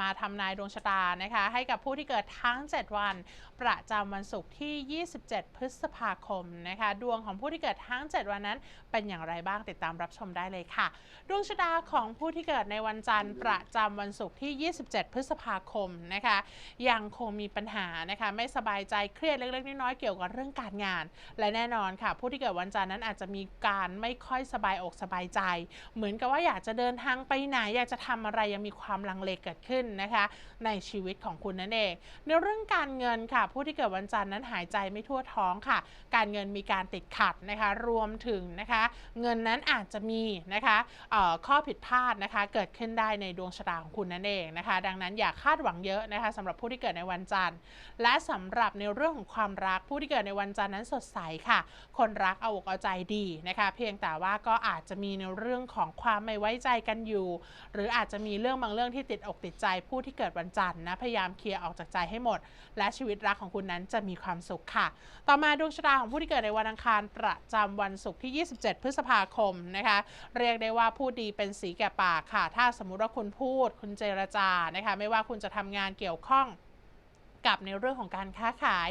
มาทำนายดวงชะตานะคะ ให้กับผู้ที่เกิดทั้ง 7 วัน ประจำวันศุกร์ที่ 27 พฤษภาคมนะคะ ดวงของผู้ที่เกิดทั้ง 7 วันนั้นเป็นอย่างไรบ้างติดตามรับชมได้เลยค่ะ ดวงชะตาของผู้ที่เกิดในวันจันทร์ ประจำวันศุกร์ที่ 27 พฤษภาคมนะคะ ยังคงมีปัญหานะคะ ไม่สบายใจเครียดเล็กๆน้อยๆเกี่ยวกับเรื่องการงาน และแน่นอนค่ะ ผู้ที่เกิดวันจันทร์นั้นอาจจะมีการไม่ค่อยสบายอกสบายใจ เหมือนกับว่าอยากจะเดินทางไปไหนอยากจะทำอะไรยังมีความลังเลเกิดขึ้นนะคะ ในชีวิตของคุณนั่นเอง ในเรื่องการเงินค่ะ ผู้ที่เกิดวันจันทร์นั้นหายใจไม่ทั่วท้องค่ะ การเงินมีการติดขัดนะคะ รวมถึงนะคะ เงินนั้นอาจจะมีนะคะข้อผิดพลาดนะคะ เกิดขึ้นได้ในดวงชะตาของคุณนั่นเองนะคะ ดังนั้นอย่าคาดหวังเยอะนะคะสำหรับผู้ที่เกิดในวันจันทร์ และสำหรับในเรื่องของความรักผู้ที่เกิดในวันจันทร์นั้นสดใสค่ะ คนรักเอาอกเอาใจดีนะคะ เพียงแต่ว่าก็อาจจะมีในเรื่องของความไม่ไว้ใจกันอยู่ หรืออาจจะมีเรื่องบางเรื่องที่ติดอกติดใจผู้ที่เกิดวันจันทร์นะพยายามเคลียร์ออกจากใจให้หมด และชีวิตรักของคุณนั้นจะมีความสุขค่ะ ต่อมาดวงชะตาของผู้ที่เกิดในวันอังคารประจำวันศุกร์ที่ 27 พฤษภาคมนะคะเรียกได้ว่าพูดดีเป็นสีแก่ปากค่ะ ถ้าสมมุติว่าคุณพูด คุณเจรจานะคะไม่ว่าคุณจะทำงานเกี่ยวข้อง กับในเรื่องของการค้าขาย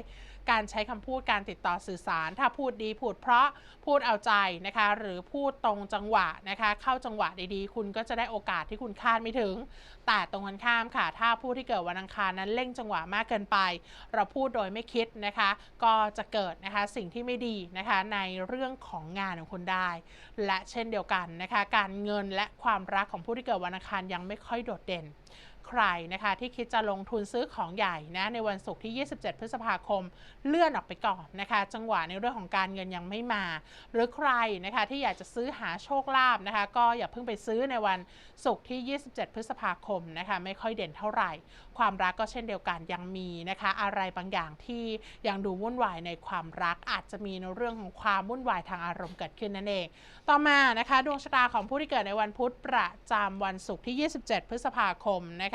การใช้คำพูดการติดต่อสื่อสาร ถ้าพูดดีพูดเพราะพูดเอาใจนะคะ หรือพูดตรงจังหวะนะคะ เข้าจังหวะดีๆ คุณก็จะได้โอกาสที่คุณคาดไม่ถึง แต่ตรงกันข้ามค่ะ ถ้าผู้ที่เกิดวันอังคารนั้นเร่งจังหวะมากเกินไป เราพูดโดยไม่คิดนะคะ ก็จะเกิดนะคะสิ่งที่ไม่ดีนะคะในเรื่องของงานของคุณได้ และเช่นเดียวกันนะคะ การเงินและความรักของผู้ที่เกิดวันอังคารยังไม่ค่อยโดดเด่น ใครนะคะที่คิดจะลงทุนซื้อของใหญ่นะในวันศุกร์ที่ 27 พฤษภาคม เลื่อนออกไปก่อนนะคะ จังหวะในเรื่องของการเงินยังไม่มา หรือใครนะคะที่อยากจะซื้อหาโชคลาภนะคะ ก็อย่าเพิ่งไปซื้อในวันศุกร์ที่ 27 พฤษภาคมนะคะไม่ค่อยเด่นเท่าไหร่ ความรักก็เช่นเดียวกันยังมีนะคะ อะไรบางอย่างที่ยังดูวุ่นวายในความรักอาจจะมีในเรื่องของความวุ่นวายทางอารมณ์เกิดขึ้นนั่นเอง ต่อมานะคะ ดวงชะตาของผู้ที่เกิดในวันพุธประจำวันศุกร์ที่ 27 พฤษภาคมนะคะ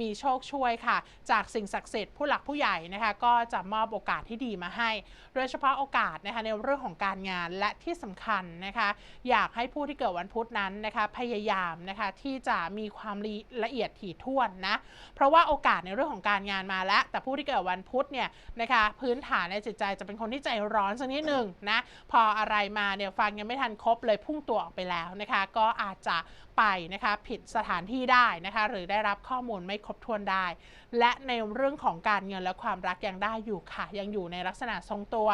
มีโชคช่วยค่ะ จากสิ่งศักดิ์สิทธิ์ผู้หลักผู้ใหญ่นะคะ ก็จะมอบโอกาสที่ดีมาให้ โดยเฉพาะโอกาสนะคะในเรื่องของการงานและที่สำคัญนะคะ อยากให้ผู้ที่เกิดวันพุธนั้นนะคะพยายามนะคะที่จะมีความละเอียดถี่ถ้วนนะเพราะว่าโอกาสในเรื่องของการงานมาแล้ว แต่ผู้ที่เกิดวันพุธเนี่ยนะคะพื้นฐานในจิตใจจะเป็นคนที่ใจร้อนสักนิดหนึ่งนะพออะไรมาเนี่ยฟังยังไม่ทันครบเลยพุ่งตัวออกไปแล้วนะคะ ก็อาจจะไปนะคะผิดสถานที่ได้นะคะ หรือได้รับข้อข้อมูลไม่ครบถ้วนได้ และในเรื่องของการเงินและความรักยังได้อยู่ค่ะ ยังอยู่ในลักษณะทรงตัว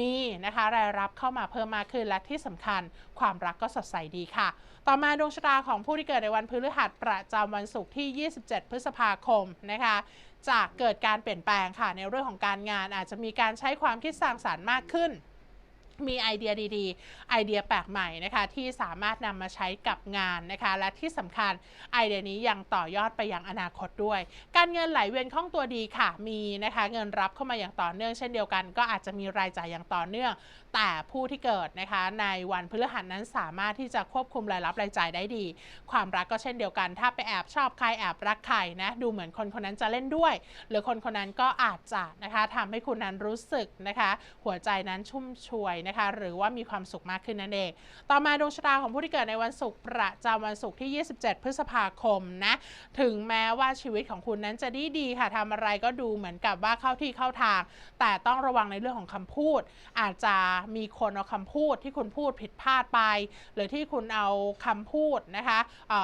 มีนะคะรายรับเข้ามาเพิ่มมากขึ้นและที่สำคัญความรักก็สดใสดีค่ะ ต่อมาดวงชะตาของผู้ที่เกิดในวันพฤหัสประจำวันศุกร์ที่ 27 พฤษภาคมนะคะจะเกิดการเปลี่ยนแปลงค่ะในเรื่องของการงานอาจจะมีการใช้ความคิดสร้างสารรค์มากขึ้น มีไอเดียดีๆ ไอเดียแปลกใหม่นะคะที่สามารถนำมาใช้กับงานนะคะและที่สำคัญไอเดียนี้ยังต่อยอดไปยังอนาคตด้วย การเงินไหลเวียนคล่องตัวดีค่ะมีนะคะเงินรับเข้ามาอย่างต่อเนื่องเช่นเดียวกัน ก็อาจจะมีรายจ่ายอย่างต่อเนื่อง แต่ผู้ที่เกิดนะคะในวันพฤหัสนั้นสามารถที่จะควบคุมรายรับรายจ่ายได้ดี ความรักก็เช่นเดียวกัน ถ้าไปแอบชอบใครแอบรักใครนะดูเหมือนคนคนนั้นจะเล่นด้วย หรือคนคนนั้นก็อาจจะนะคะทำให้คุณนั้นรู้สึกนะคะหัวใจนั้นชุ่มชวยนะคะ หรือว่ามีความสุขมากขึ้นนั่นเอง ต่อมาดวงชะตาของผู้ที่เกิดในวันศุกร์ประจำวันศุกร์ที่ 27 พฤษภาคมนะ ถึงแม้ว่าชีวิตของคุณนั้นจะดีดีค่ะทำอะไรก็ดูเหมือนกับว่าเข้าที่เข้าทาง แต่ต้องระวังในเรื่องของคำพูด อาจจะมีคนเอาคำพูดที่คุณพูดผิดพลาดไป หรือที่คุณเอาคำพูดนะคะ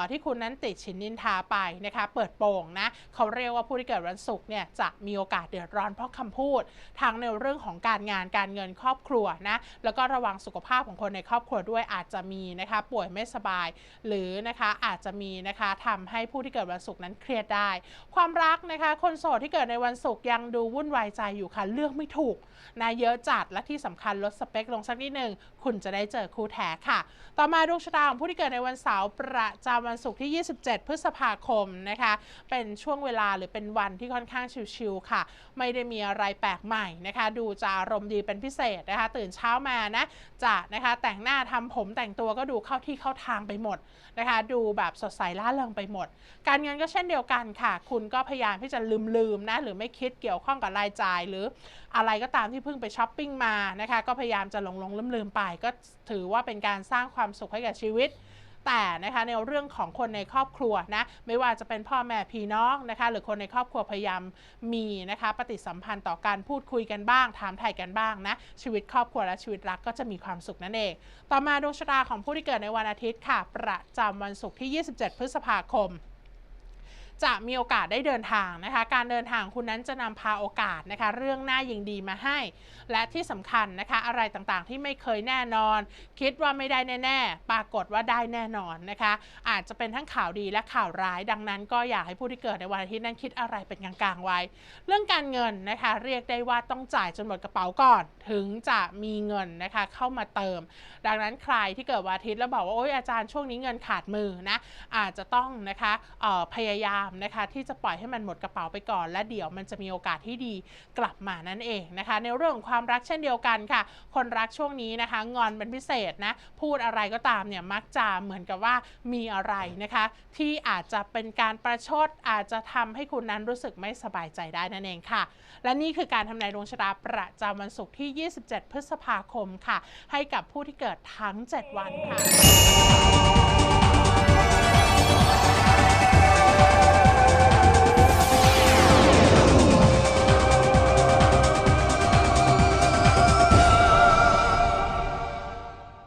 ที่คุณนั้นติดชินนินทาไปนะคะ เปิดโปงนะเขาเรียกว่าผู้ที่เกิดวันศุกร์เนี่ยจะมีโอกาสเดือดร้อนเพราะคำพูดทั้งในเรื่องของการงานการเงินครอบครัวนะแล้วก็ระวังสุขภาพของคนในครอบครัวด้วยอาจจะมีนะคะ ป่วยไม่สบาย หรือนะคะอาจจะมีนะคะทำให้ผู้ที่เกิดวันศุกร์นั้นเครียดได้ ความรักนะคะ คนโสดที่เกิดในวันศุกร์ยังดูวุ่นวายใจอยู่ค่ะเลือกไม่ถูกนะเยอะจัดและที่สำคัญลดสเปคลงสักนิดหนึ่งคุณจะได้เจอคู่แท้ค่ะ ต่อมาดวงชะตาของผู้ที่เกิดในวันเสาร์ประจำวันศุกร์ที่ 27 พฤษภาคมนะคะ เป็นช่วงเวลาหรือเป็นวันที่ค่อนข้างชิลๆค่ะ ไม่ได้มีอะไรแปลกใหม่นะคะ ดูจะอารมณ์ดีเป็นพิเศษนะคะ ตื่นเช้ามานะจะนะคะแต่งหน้าทำผมแต่งตัวก็ดูเข้าที่เข้าทางไปหมดนะคะดูแบบสดใสล่าเริงไปหมด การเงินก็เช่นเดียวกันค่ะ คุณก็พยายามที่จะลืมๆนะหรือไม่คิดเกี่ยวข้องกับรายจ่าย หรืออะไรก็ตามที่เพิ่งไปช้อปปิ้งมานะคะก็พยายามจะหลงๆลืมๆไป ก็ถือว่าเป็นการสร้างความสุขให้กับชีวิต แต่นะคะในเรื่องของคนในครอบครัวนะไม่ว่าจะเป็นพ่อแม่พี่น้องนะคะหรือคนในครอบครัวพยายามมีนะคะปฏิสัมพันธ์ต่อการพูดคุยกันบ้าง ถามไถ่กันบ้างนะชีวิตครอบครัวและชีวิตรักก็จะมีความสุขนั่นเอง ต่อมาดวงชะตาของผู้ที่เกิดในวันอาทิตย์ค่ะ ประจำวันศุกร์ที่ 27 พฤษภาคม จะมีโอกาสได้เดินทางนะคะ การเดินทางคุณนั้นจะนำพาโอกาสนะคะ เรื่องหน้ายิงดีมาให้ และที่สำคัญนะคะ อะไรต่างๆที่ไม่เคยแน่นอน คิดว่าไม่ได้แน่ ๆ ปรากฏว่าได้แน่นอนนะคะ อาจจะเป็นทั้งข่าวดีและข่าวร้าย ดังนั้น ก็อยากให้ผู้ที่เกิดในวันอาทิตย์นั้นคิดอะไรเป็นกลางๆไว้ เรื่องการเงินนะคะ เรียกได้ว่าต้องจ่ายจนหมดกระเป๋าก่อน ถึงจะมีเงินนะคะเข้ามาเติม ดังนั้นใครที่เกิดวันอาทิตย์แล้วบอกว่าโอ๊ยอาจารย์ช่วงนี้เงินขาดมือนะอาจจะต้องนะคะออพยายามนะคะที่จะปล่อยให้มันหมดกระเป๋าไปก่อน และเดี๋ยวมันจะมีโอกาสที่ดีกลับมานั่นเองนะคะ ในเรื่องของความรักเช่นเดียวกันค่ะ คนรักช่วงนี้นะคะ งอนเป็นพิเศษนะพูดอะไรก็ตามเนี่ยมักจะเหมือนกับว่ามีอะไรนะคะ ที่อาจจะเป็นการประชดอาจจะทำให้คุณนั้นรู้สึกไม่สบายใจได้นั่นเองค่ะ และนี่คือการทำนายดวงชะตาประจำวันศุกร์ที่ 27 พฤษภาคมค่ะ ให้กับผู้ที่เกิดทั้ง 7 วันค่ะ